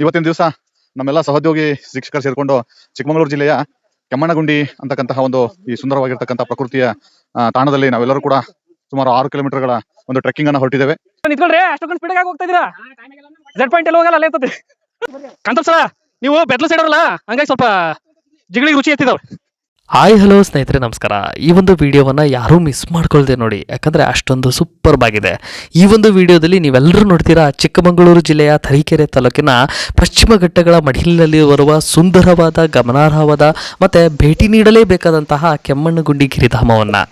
ಇವತ್ತಿನ ದಿವಸ ನಮ್ಮೆಲ್ಲ ಸಹೋದ್ಯೋಗಿ ಶಿಕ್ಷಕರು ಸೇರಿಕೊಂಡು ಚಿಕ್ಕಮಗಳೂರು ಜಿಲ್ಲೆಯ ಕೆಮ್ಮಣ್ಣಗುಂಡಿ ಅಂತಕ್ಕಂತಹ ಒಂದು ಈ ಸುಂದರವಾಗಿರ್ತಕ್ಕಂಥ ಪ್ರಕೃತಿಯ ತಾಣದಲ್ಲಿ ನಾವೆಲ್ಲರೂ ಕೂಡ ಸುಮಾರು ಆರು ಕಿಲೋಮೀಟರ್ಗಳ ಒಂದು ಟ್ರೆಕ್ಕಿಂಗ್ ಅನ್ನ ಹೊರಟಿದ್ದೇವೆ. ನೀವು ಬೆದ್ಲು ಸೈಡ್ ಅಲ್ಲ ಹಂಗಾಗಿ ಸ್ವಲ್ಪ ಜಿಗಳಿಗೆ ರುಚಿ ಎತ್ತಿದಾವೆ ಹಾಯ್ ಹಲೋ ಸ್ನೇಹಿತರೆ, ನಮಸ್ಕಾರ. ಈ ಒಂದು ವಿಡಿಯೋವನ್ನು ಯಾರೂ ಮಿಸ್ ಮಾಡ್ಕೊಳ್ದೆ ನೋಡಿ. ಯಾಕಂದರೆ ಅಷ್ಟೊಂದು ಸೂಪರ್ಬ್ ಆಗಿದೆ. ಈ ಒಂದು ವಿಡಿಯೋದಲ್ಲಿ ನೀವೆಲ್ಲರೂ ನೋಡ್ತೀರಾ, ಚಿಕ್ಕಮಗಳೂರು ಜಿಲ್ಲೆಯ ತರೀಕೆರೆ ತಾಲೂಕಿನ ಪಶ್ಚಿಮ ಘಟ್ಟಗಳ ಮಡಿಲಿನಲ್ಲಿ ಬರುವ ಸುಂದರವಾದ, ಗಮನಾರ್ಹವಾದ ಮತ್ತು ಭೇಟಿ ನೀಡಲೇಬೇಕಾದಂತಹ ಕೆಮ್ಮಣ್ಣುಗುಂಡಿ ಗಿರಿಧಾಮವನ್ನು.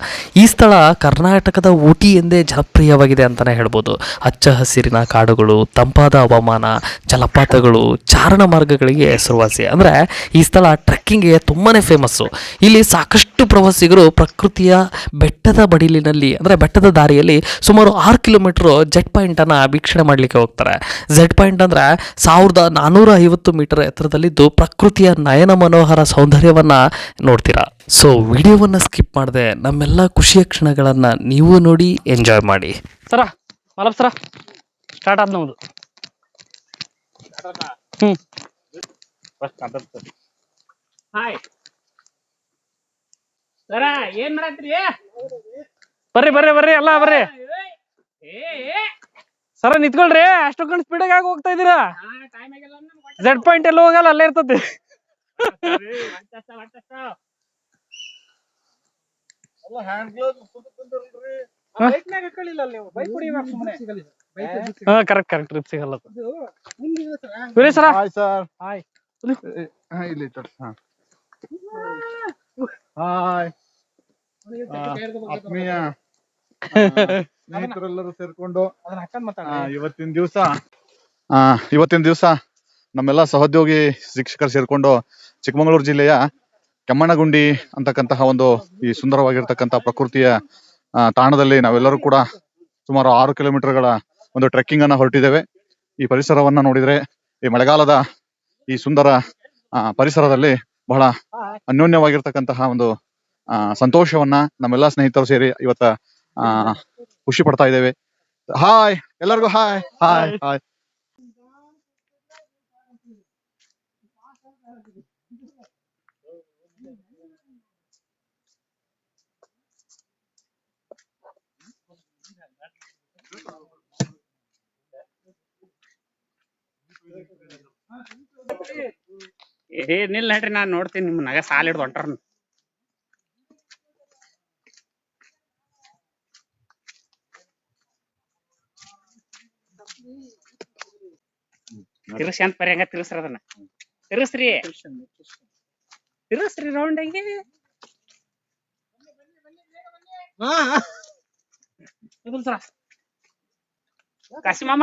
ಈ ಸ್ಥಳ ಕರ್ನಾಟಕದ ಊಟಿ ಎಂದೇ ಜನಪ್ರಿಯವಾಗಿದೆ ಅಂತಲೇ ಹೇಳ್ಬೋದು. ಹಚ್ಚ ಹಸಿರಿನ ಕಾಡುಗಳು, ತಂಪಾದ ಹವಾಮಾನ, ಜಲಪಾತಗಳು, ಚಾರಣ ಮಾರ್ಗಗಳಿಗೆ ಹೆಸರುವಾಸಿ. ಅಂದರೆ ಈ ಸ್ಥಳ ಟ್ರೆಕ್ಕಿಂಗ್ಗೆ ತುಂಬಾ ಫೇಮಸ್ಸು ಇಲ್ಲಿ ಸಾಕಷ್ಟು ಪ್ರವಾಸಿಗರು ಪ್ರಕೃತಿಯ ಬೆಟ್ಟದ ಬಡಿಲಿನಲ್ಲಿ ಅಂದರೆ ಬೆಟ್ಟದ ದಾರಿಯಲ್ಲಿ ಸುಮಾರು ಆರು ಕಿಲೋಮೀಟ್ರ್ ಜೆಟ್ ಪಾಯಿಂಟನ್ನು ವೀಕ್ಷಣೆ ಮಾಡಲಿಕ್ಕೆ ಹೋಗ್ತಾರೆ. ಜೆಟ್ ಪಾಯಿಂಟ್ ಅಂದರೆ ಸಾವಿರದ ನಾನ್ನೂರ ಐವತ್ತು ಮೀಟರ್ ಎತ್ತರದಲ್ಲಿದ್ದು ಪ್ರಕೃತಿಯ ನಯನ ಮನೋಹರ ಸೌಂದರ್ಯವನ್ನು ನೋಡ್ತೀರಾ. ಸೊ ವಿಡಿಯೋವನ್ನು ಸ್ಕಿಪ್ ಮಾಡದೆ ನಮ್ಮೆಲ್ಲ ಖುಷಿಯ ಕ್ಷಣಗಳನ್ನು ನೀವು ನೋಡಿ ಎಂಜಾಯ್ ಮಾಡಿ. ಸರ ಮಲಪ್ ಸರ. ಸ್ಟಾರ್ಟ್ ಆದ್ ನಮ್ದು. ಹ್ಞೂ ಹಾಯ್ ಸರ ಏನ್ ಮಾಡತ್ರಿ? ಬರ್ರಿ ಬರ್ರಿ ಬರ್ರಿ ಎಲ್ಲ ಬರ್ರಿ. ಸರ ನಿಂತ್ಕೊಳ್ರಿ. ಅಷ್ಟೊಂದು ಸ್ಪೀಡ್ ಆಗಿ ಹೋಗ್ತಾ ಇದೀರಾ? ಟೈಮ್ ಆಗಿಲ್ಲ ಜೆಡ್ ಪಾಯಿಂಟ್ ಎಲ್ಲ ಹೋಗಲ್ಲ ಅಲ್ಲೇ ಇರ್ತದೆ ಹಾ? ಕರೆಕ್ಟ್ ಕರೆಕ್ಟ್ ಟ್ರಿಪ್ ಸಿಗಲ್ಲ. ಸರ ಹಾಯ್ ಸರ್? ಹಾಯ್ ಇಲ್ಲಿ ಇಟ್ಟು, ಹಾ. ಹಾಯ್. ಆತ್ಮೀಯ ಸ್ನೇಹಿತರೆಲ್ಲರೂ ಸೇರ್ಕೊಂಡು ಆ, ಇವತ್ತಿನ ದಿವಸ ಇವತ್ತಿನ ದಿವಸ ನಮ್ಮೆಲ್ಲ ಸಹೋದ್ಯೋಗಿ ಶಿಕ್ಷಕರು ಸೇರ್ಕೊಂಡು ಚಿಕ್ಕಮಗಳೂರು ಜಿಲ್ಲೆಯ ಕೆಮ್ಮಣ್ಣಗುಂಡಿ ಅಂತಕ್ಕಂತಹ ಒಂದು ಈ ಸುಂದರವಾಗಿರ್ತಕ್ಕಂಥ ಪ್ರಕೃತಿಯ ಆ, ತಾಣದಲ್ಲಿ ನಾವೆಲ್ಲರೂ ಕೂಡ ಸುಮಾರು ಆರು ಕಿಲೋಮೀಟರ್ಗಳ ಒಂದು ಟ್ರೆಕ್ಕಿಂಗ್ ಅನ್ನ ಹೊರಟಿದ್ದೇವೆ. ಈ ಪರಿಸರವನ್ನ ನೋಡಿದ್ರೆ ಈ ಮಳೆಗಾಲದ ಈ ಸುಂದರ ಆ, ಪರಿಸರದಲ್ಲಿ ಬಹಳ ಅನ್ಯೋನ್ಯವಾಗಿರ್ತಕ್ಕಂತಹ ಒಂದು ಆ, ಸಂತೋಷವನ್ನ ನಮ್ಮೆಲ್ಲಾ ಸ್ನೇಹಿತರು ಸೇರಿ ಇವತ್ತ ಆ, ಖುಷಿ ಪಡ್ತಾ ಇದ್ದೇವೆ. ಹಾಯ್ ಎಲ್ಲರಿಗೂ ಹಾಯ್ ಹಾಯ್ ಹಾಯ್ ಏ ನಿಲ್ ನಡ್ರಿ ನಾನ್ ನೋಡ್ತೀನಿ ನಿಮ್ಮ ನಗ ಸಾಲ ಹಿಡ್ದು ಹೊಂಟಾರ ತಿರ್ಸಿ ಅಂತ ಪರಿ ಹಂಗ ತಿರ್ಸ್ರ ಅದನ್ನ. ತಿರ್ಸ್ರಿ ತಿರ್ಸ್ರಿ ರೌಂಡ್ ಹಂಗೆ. ಸರ ಕಾಶಿ ಮಾಮ.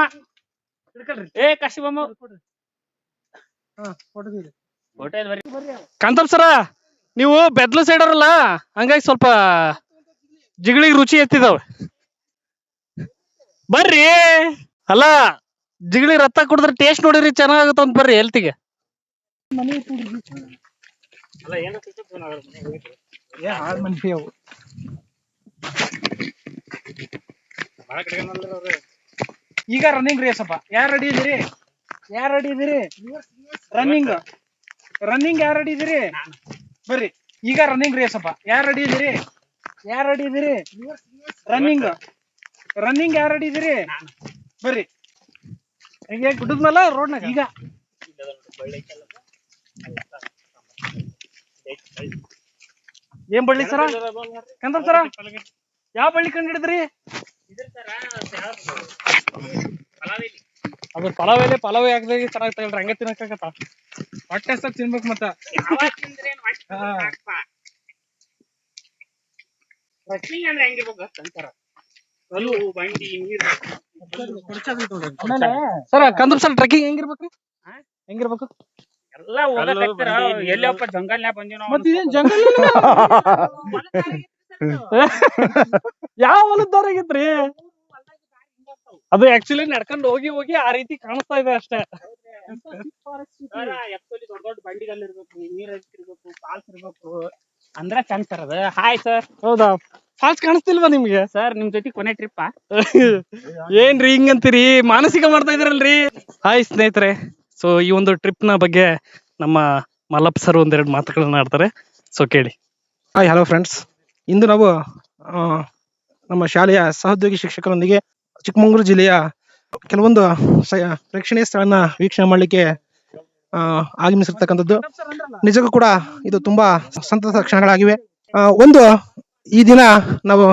ಏ ಕಾಶಿ ಮಾಮ ಹಾ ಬರ್ರಿ ಕಾಂತಪ್ ಸರ ನೀವು ಬೆದ್ಲು ಸೈಡ್ ಅವ್ರಲ್ಲ ಹಂಗಾಗಿ ಸ್ವಲ್ಪ ಜಿಗಳಿಗ್ ರುಚಿ ಎತ್ತಿದಾವೆ. ಬರ್ರಿ. ಅಲ್ಲ ಜಿಗಳಿ ರತ್ತ ಕುಡಿದ್ರೆ ಟೇಸ್ಟ್ ನೋಡಿರಿ ಚೆನ್ನಾಗುತ್ತೆ ಅಂತ ಬರ್ರಿ ಹೆಲ್ತಿಗೆ ಈಗ ರನ್ನಿಂಗ್ ರೀ ಅಪ್ಪ. ಯಾರ್ ರೆಡಿ ಇದೀರಿ? ಯಾರ್ ರೆಡಿ ಇದೀರಿ? ರನ್ನಿಂಗ್ ರನ್ನಿಂಗ್ ಯಾರು ರೆಡಿ ಇದೀರಿ ಬರ್ರಿ. ಈಗ ರನ್ನಿಂಗ್ ರೇಸ್ ಅಪ್ಪ ಯಾರು ರೆಡಿ ಇದೀರಿ ಯಾರ್ ರೆಡಿ ಇದೀರಿ ರನ್ನಿಂಗ್ ರನ್ನಿಂಗ್ ಯಾರು ರೆಡಿ ಇದೀರಿ ಬರ್ರಿ. ಈಗ ರೋಡ್ ರೋಡ್ನಾಗ ಈಗ. ಏನ್ ಬಳ್ಳಿ ಸರ? ಕಂದಪ್ ಸರ? ಯಾವ ಬಳ್ಳಿ ಕಂಡು ಹಿಡಿದ್ರಿ ಯಾವ್ದು? ಪಲಾವ್ ಇದೆ ಪಲಾವ್ ಎಲೆ ಪಲಾವ್ ಹಾಕಿದಾಗ ಚೆನ್ನಾಗಿ ತಗೊಳ್ರಿ ಹಂಗೆ ತಿನ್ನಕ್ಕಾಗತ್ತ? ಹೊಟ್ಟೆ ಸಾಕ್ ತಿನ್ಬೇಕು ಮತ್ತ. ಅಂದ್ರೆ ಸರ ಕಂದಪ್ ಸರ್ ಟ್ರೆಕ್ಕಿಂಗ್ ಹೆಂಗಿರ್ಬೇಕು? ಹಾ? ಹೆಂಗಿರ್ಬೇಕು? ಎಲ್ಲ ಓದಕತ್ತೀರ ಎಲ್ಲಪ್ಪ ಜಂಗಲ್ನ್ಯಾಗ ಬಂದಿವಿ ನಾವು ಮತ್ ಇದೇನ್ ಜಂಗಲ್ ಯಾವ ಹೊಲದ ದಾರಿ ಆಗಿತ್ರಿ ಅದು ಆಕ್ಚುಲಿ ನಡ್ಕೊಂಡು ಹೋಗಿ ಹೋಗಿ ಆ ರೀತಿ ಕಾಣಿಸ್ತಾ ಇದೆ ಅಷ್ಟೇ. ಆಕ್ಚುಲಿ ದೊಡ್ಡ ದೊಡ್ಡ ಬಂಡಿಗಳು ಇರ್ಬೇಕು ನೀರ್ ಇರ್ಬೇಕು ಫಾಲ್ಸ್ ಇರ್ಬೇಕು ಅಂದ್ರ ಚಂದ ಸರ್ ಅದು. ಹಾಯ್ ಸರ್ ಹೌದಾ? ಫಾಲ್ಸ್ ಕಾಣಿಸ್ತಿಲ್ವಾ ನಿಮ್ಗೆ? ಸರ್ ನಿಮ್ ಜೊತೆ ಕೊನೆ ಟ್ರಿಪ್ ಏನ್ರಿ ಹಿಂಗಂತೀರಿ? ಮಾನಸಿಕ ಮಾಡ್ತಾ ಇದ್ರಲ್ರಿ? ಹಾಯ್ ಸ್ನೇಹಿತರೆ. ಸೊ ಈ ಒಂದು ಟ್ರಿಪ್ನ ಬಗ್ಗೆ ನಮ್ಮ ಮಲ್ಲಪ್ಪ ಸರ್ ಒಂದೆರಡು ಮಾತುಗಳನ್ನ ಆಡ್ತಾರೆ. ಸೊ ಕೇಳಿ. ಹಾಯ್ ಹಲೋ ಫ್ರೆಂಡ್ಸ್ ಇಂದು ನಾವು ಆ, ನಮ್ಮ ಶಾಲೆಯ ಸಹೋದ್ಯೋಗಿ ಶಿಕ್ಷಕರೊಂದಿಗೆ ಚಿಕ್ಕಮಗಳೂರು ಜಿಲ್ಲೆಯ ಕೆಲವೊಂದು ಪ್ರೇಕ್ಷಣೀಯ ಸ್ಥಳನ ವೀಕ್ಷಣೆ ಮಾಡಲಿಕ್ಕೆ ಆಗಮಿಸಿರ್ತಕ್ಕಂಥದ್ದು. ನಿಜಕ್ಕೂ ಕೂಡ ಇದು ತುಂಬಾ ಸಂತಸ ಕ್ಷಣಗಳಾಗಿವೆ. ಒಂದು, ಈ ದಿನ ನಾವು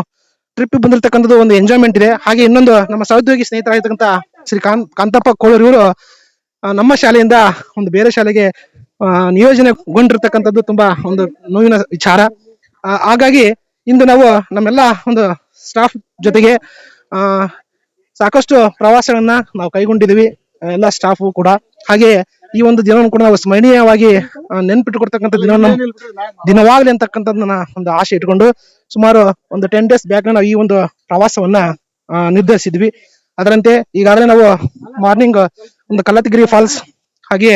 ಟ್ರಿಪ್ ಬಂದಿರತಕ್ಕಂಥದ್ದು ಒಂದು ಎಂಜಾಯ್ಮೆಂಟ್ ಇದೆ. ಹಾಗೆ ಇನ್ನೊಂದು ನಮ್ಮ ಸಹೋದ್ಯೋಗಿ ಸ್ನೇಹಿತರಾಗಿರ್ತಕ್ಕಂಥ ಶ್ರೀ ಕಾಂತ್ ಕಾಂತಪ್ಪ ಕೋಳೂರು ನಮ್ಮ ಶಾಲೆಯಿಂದ ಒಂದು ಬೇರೆ ಶಾಲೆಗೆ ನಿಯೋಜನೆಗೊಂಡಿರ್ತಕ್ಕಂಥದ್ದು ತುಂಬಾ ಒಂದು ನೋವಿನ ವಿಚಾರ. ಹಾಗಾಗಿ ಇಂದು ನಾವು ನಮ್ಮೆಲ್ಲ ಒಂದು ಸ್ಟಾಫ್ ಜೊತೆಗೆ ಸಾಕಷ್ಟು ಪ್ರವಾಸಗಳನ್ನ ನಾವು ಕೈಗೊಂಡಿದ್ವಿ ಎಲ್ಲ ಸ್ಟಾಫು ಕೂಡ. ಹಾಗೆ ಈ ಒಂದು ದಿನವನ್ನು ಕೂಡ ನಾವು ಸ್ಮರಣೀಯವಾಗಿ ನೆನ್ಪಿಟ್ಟುಕೊಡ್ತಕ್ಕಂಥ ದಿನವನ್ನು ದಿನವಾಗಲಿ ಅಂತಕ್ಕಂಥದ್ದನ್ನ ಒಂದು ಆಸೆ ಇಟ್ಕೊಂಡು ಸುಮಾರು ಒಂದು ಟೆನ್ ಡೇಸ್ ಬ್ಯಾಕ್ ನಾವು ಈ ಒಂದು ಪ್ರವಾಸವನ್ನ ನಿರ್ಧರಿಸಿದ್ವಿ ಅದರಂತೆ ಈಗಾಗಲೇ ನಾವು ಮಾರ್ನಿಂಗ್ ಒಂದು ಕಲ್ಲತ್ಗಿರಿ ಫಾಲ್ಸ್, ಹಾಗೆ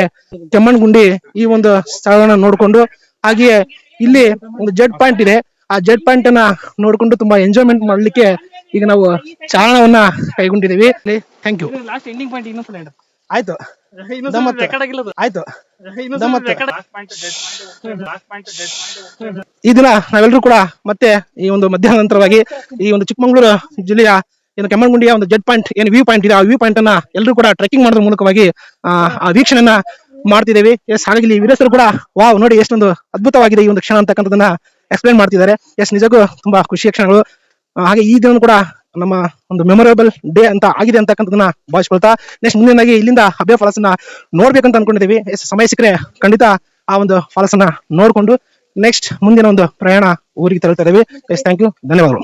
ಕೆಮ್ಮಣ್ಗುಂಡಿ ಈ ಒಂದು ಸ್ಥಳಗಳನ್ನ ನೋಡ್ಕೊಂಡು, ಹಾಗೆಯೇ ಇಲ್ಲಿ ಒಂದು ಜೆಡ್ ಪಾಯಿಂಟ್ ಇದೆ. ಆ ಜೆಡ್ ಪಾಯಿಂಟ್ ಅನ್ನ ನೋಡ್ಕೊಂಡು ತುಂಬಾ ಎಂಜಾಯ್ಮೆಂಟ್ ಮಾಡ್ಲಿಕ್ಕೆ ಈಗ ನಾವು ಚಾರಣವನ್ನ ಕೈಗೊಂಡಿದ್ದೀವಿ. Thank you last ending point ಇನ್ನೊಂದ್ಸಲ ಹೇಳು. ಆಯ್ತು. record. ಆಯ್ತು. ಈ ದಿನ ನಾವೆಲ್ಲರೂ ಕೂಡ ಮತ್ತೆ ಈ ಒಂದು ಮಧ್ಯಾಹ್ನ ನಂತರವಾಗಿ ಈ ಒಂದು ಚಿಕ್ಕಮಗಳೂರು ಜಿಲ್ಲೆಯ ಏನು ಕೆಮ್ಮಣ್ಣಗುಂಡಿಯ ಒಂದು ಜೆಡ್ ಪಾಯಿಂಟ್ ಏನು ವ್ಯೂ ಪಾಯಿಂಟ್ ಇದೆ ಆ ವ್ಯೂ ಪಾಯಿಂಟ್ ಅನ್ನ ಎಲ್ಲರೂ ಕೂಡ ಟ್ರೆಕಿಂಗ್ ಮಾಡೋದ್ರ ಮೂಲಕವಾಗಿ ಆ, ಆ ವೀಕ್ಷಣೆಯನ್ನ ಮಾಡ್ತಿದ್ದೇವೆ. ಎಸ್ ಹಾಗಾಗಿ ಇಲ್ಲಿ ವೀರಸರು ಕೂಡ ವಾವ್ ನೋಡಿ ಎಷ್ಟೊಂದು ಅದ್ಭುತವಾಗಿದೆ ಈ ಒಂದು ಕ್ಷಣ ಅಂತಕ್ಕಂಥದ್ದನ್ನ ಎಕ್ಸ್ಪ್ಲೈನ್ ಮಾಡ್ತಿದ್ದಾರೆ. ಎಸ್ ನಿಜಕ್ಕೂ ತುಂಬಾ ಖುಷಿಯ ಕ್ಷಣಗಳು. ಹಾಗೆ ಈ ದಿನ ಕೂಡ ನಮ್ಮ ಒಂದು ಮೆಮೊರೇಬಲ್ ಡೇ ಅಂತ ಆಗಿದೆ ಅಂತಕ್ಕಂಥದನ್ನ ಭಾವಿಸ್ಕೊಳ್ತಾ ನೆಕ್ಸ್ಟ್ ಮುಂದಿನಾಗಿ ಇಲ್ಲಿಂದ ಹಬ್ಬೆ ಫಾಲ್ಸ್ನ ನೋಡ್ಬೇಕಂತ ಅನ್ಕೊಂಡಿದ್ದೀವಿ. ಸಮಯ ಸಿಕ್ಕರೆ ಖಂಡಿತ ಆ ಒಂದು ಫಾಲ್ಸ್ ಅನ್ನ ನೋಡ್ಕೊಂಡು ನೆಕ್ಸ್ಟ್ ಮುಂದಿನ ಒಂದು ಪ್ರಯಾಣ ಊರಿಗೆ ತೆರಳ್ತಾ ಇದ್ದೀವಿ. ಎಸ್ ಥ್ಯಾಂಕ್ ಯು ಧನ್ಯವಾದಗಳು.